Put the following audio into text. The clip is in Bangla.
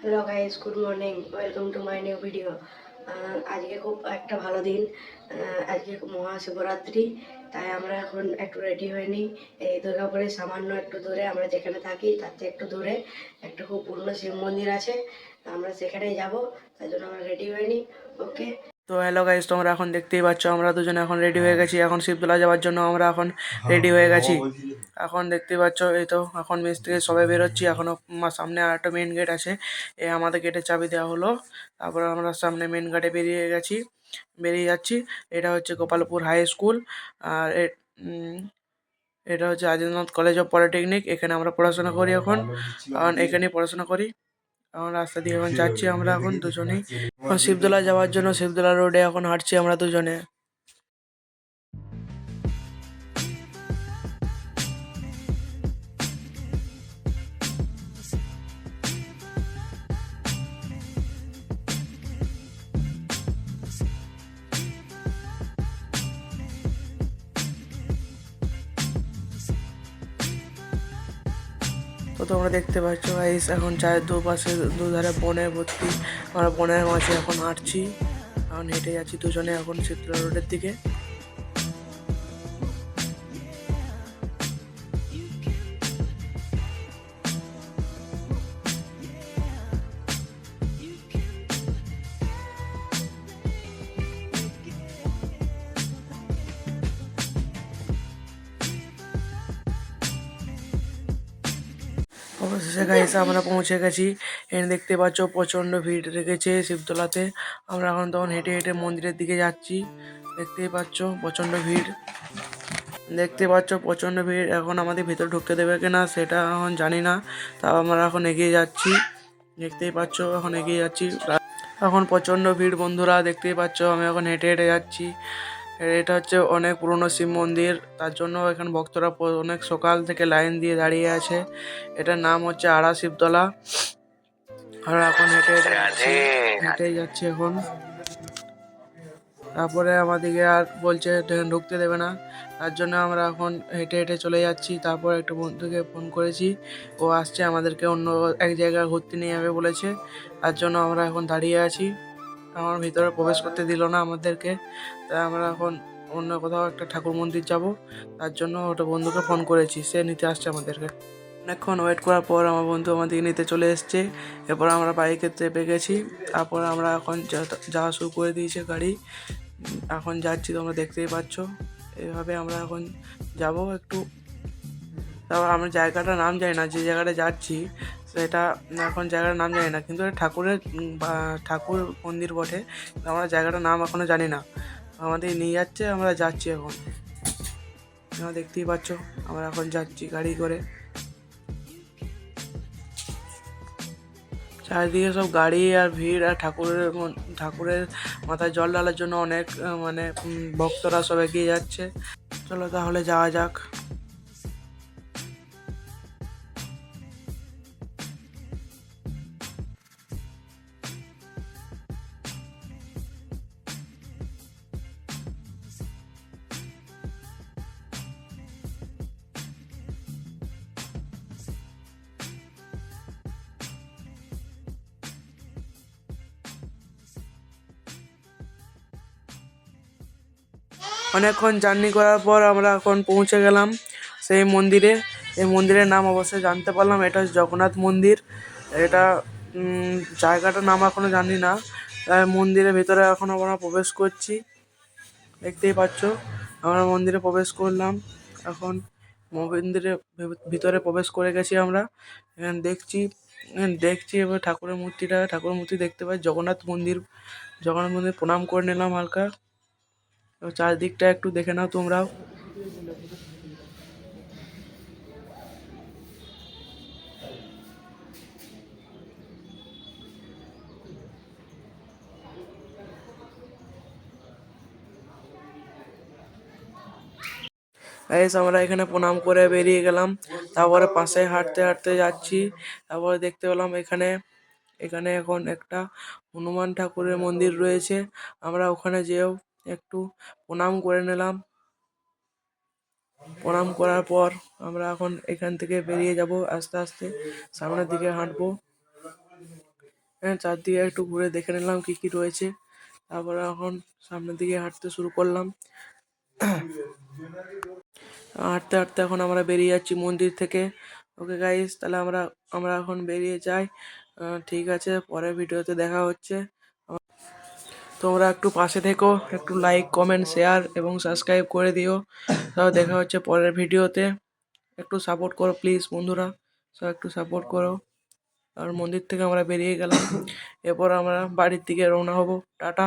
Hello guys good morning welcome to my new video আজকে খুব একটা ভালো দিন। আজকে আজকে মহাশিবরাত্রি। তাই আমরা এখন একটু রেডি হয়ে নিই। এই দুর্গাপুরের সামান্য একটু দূরে আমরা যেখানে থাকি, তার থেকে একটু দূরে একটা খুব পুরনো শিব মন্দির আছে। আমরা সেখানেই যাব। তাই জন্য আমরা রেডি হয়ে নিই। ওকে তো হ্যালো গাইস তোমরা এখন দেখতেই পাচ্ছ আমরা দুজনে এখন রেডি হয়ে গেছি। এখন শিবতলা যাওয়ার জন্য আমরা এখন রেডি হয়ে গেছি। এখন দেখতেই পাচ্ছ এই তো এখন মেস থেকে সবাই বেরোচ্ছি। এখনও সামনে আর একটা মেন গেট আছে। এ আমাদের গেটের চাবি দেওয়া হলো। তারপর আমরা সামনে মেন গেটে বেরিয়ে গেছি। বেরিয়ে যাচ্ছি। এটা হচ্ছে গোপালপুর হাই স্কুল আর এটা হচ্ছে আদিনাথ কলেজ অফ পলিটেকনিক এখানে আমরা পড়াশোনা করি এখন। কারণ এখানেই পড়াশোনা করি। এখন রাস্তা দিয়ে এখন যাচ্ছি আমরা এখন দুজনেই। শিবতলা যাওয়ার জন্য শিবদোলা রোডে এখন হাঁটছি আমরা দুজনে। তোমরা দেখতে পাচ্ছ গাইস এখন চায়ের দুপাশে দুধারে বনে ভর্তি। আমরা বনের মাঝে এখন হাঁটছি, এখন হেঁটে যাচ্ছি দুজনে এখন শিবতলা রোডের দিকে। অবশেষে গাইস আমরা পৌঁছে গেছি। এখানে দেখতে পাচ্ছ প্রচণ্ড ভিড় রেখেছে শিবতলাতে। আমরা এখন তখন হেঁটে হেঁটে মন্দিরের দিকে যাচ্ছি। দেখতেই পাচ্ছ প্রচণ্ড ভিড়। দেখতে পাচ্ছ প্রচণ্ড ভিড়। এখন আমাদের ভিতরে ঢুকতে দেবে কিনা সেটা এখন জানি না। তাও আমরা এখন এগিয়ে যাচ্ছি। দেখতেই পাচ্ছ এখন এগিয়ে যাচ্ছি। এখন প্রচণ্ড ভিড় বন্ধুরা। দেখতেই পাচ্ছ আমি এখন হেঁটে হেঁটে যাচ্ছি। এটা হচ্ছে অনেক পুরনো শিব মন্দির। তার জন্য এখানে ভক্তরা অনেক সকাল থেকে লাইন দিয়ে দাঁড়িয়ে আছে। এটার নাম হচ্ছে আড়া শিবতলা। আর এখন হেঁটে হেঁটে যাচ্ছি এখন। তারপরে আমাদেরকে আর বলছে ঢুকতে দেবে না। তার জন্য আমরা এখন হেঁটে হেঁটে চলে যাচ্ছি। তারপর একটা বন্ধুকে ফোন করেছি। ও আসছে আমাদেরকে অন্য এক জায়গায় ঘুরতে নিয়ে যাবে বলেছে। তার জন্য আমরা এখন দাঁড়িয়ে আছি। আমার ভিতরে প্রবেশ করতে দিল না আমাদেরকে। তাই আমরা এখন অন্য কোথাও একটা ঠাকুর মন্দির যাব। তার জন্য ওটা বন্ধুকে ফোন করেছি। সে নিতে আসছে আমাদেরকে। অনেকক্ষণ ওয়েট করার পর আমার বন্ধু আমাদেরকে নিতে চলে এসছে। এরপর আমরা বাইকে চেপে গেছি। তারপর আমরা এখন যাওয়া শুরু করে দিয়েছে গাড়ি। এখন যাচ্ছি, তোমরা দেখতেই পাচ্ছ। এইভাবে আমরা এখন যাব একটু। তারপর আমরা জায়গাটার নাম জানি না, যে জায়গাটা যাচ্ছি। সেটা এখন জায়গাটার নাম জানি না, কিন্তু এটা ঠাকুরের ঠাকুর মন্দির বটে। আমরা জায়গাটার নাম এখনও জানি না। আমাদের নিয়ে যাচ্ছে, আমরা যাচ্ছি এখন। তোমরা দেখতেই পাচ্ছ, আমরা এখন যাচ্ছি গাড়ি করে। চারিদিকে সব গাড়ি আর ভিড় আর ঠাকুরের ঠাকুরের মাথায় জল ঢালার জন্য অনেক মানে ভক্তরা সব এগিয়ে যাচ্ছে। চলো তাহলে যাওয়া যাক। অনেকক্ষণ জার্নি করার পর আমরা এখন পৌঁছে গেলাম সেই মন্দিরে। এই মন্দিরের নাম অবশ্যই জানতে পারলাম, এটা হচ্ছে জগন্নাথ মন্দির। এটা জায়গাটার নাম এখনও জানি না। মন্দিরের ভিতরে এখন আমরা প্রবেশ করছি। দেখতেই পাচ্ছ, আমরা মন্দিরে প্রবেশ করলাম। এখন মন্দিরে ভে- ভিতরে প্রবেশ করে গেছি আমরা। এখানে দেখছি দেখছি এবার ঠাকুরের মূর্তিটা। ঠাকুরের মূর্তি দেখতে পাই, জগন্নাথ মন্দির। জগন্নাথ মন্দির প্রণাম করে নিলাম হালকা। চারদিকটা একটু দেখে নাও তোমরাও। গাইস আমরা এখানে প্রণাম করে বেরিয়ে গেলাম, তারপরে পাশে হাঁটতে হাঁটতে যাচ্ছি, তারপরে দেখতে পেলাম এখানে এখানে এখন একটা হনুমান ঠাকুরের মন্দির রয়েছে, আমরা ওখানে যেও একটু প্রণাম করে নিলাম। প্রণাম করার পর আমরা এখন এখান থেকে বেরিয়ে যাব, আস্তে আস্তে সামনের দিকে হাঁটবো। হ্যাঁ চারদিকে একটু ঘুরে দেখে নিলাম কি কি রয়েছে। তারপরে এখন সামনের দিকে হাঁটতে শুরু করলাম। হাঁটতে হাঁটতে এখন আমরা বেরিয়ে যাচ্ছি মন্দির থেকে। ওকে গাইস তাহলে আমরা আমরা এখন বেরিয়ে যাই। ঠিক আছে, পরের ভিডিওতে দেখা হচ্ছে। তোমরা একটু পাশে থেকো, একটু লাইক কমেন্ট শেয়ার এবং সাবস্ক্রাইব করে দিও। তাও দেখা হচ্ছে পরের ভিডিওতে। একটু সাপোর্ট করো প্লিজ বন্ধুরা। সব একটু সাপোর্ট করো। আর মন্দির থেকে আমরা বেরিয়ে গেলাম। এরপর আমরা বাড়ির দিকে রওনা হব। টাটা।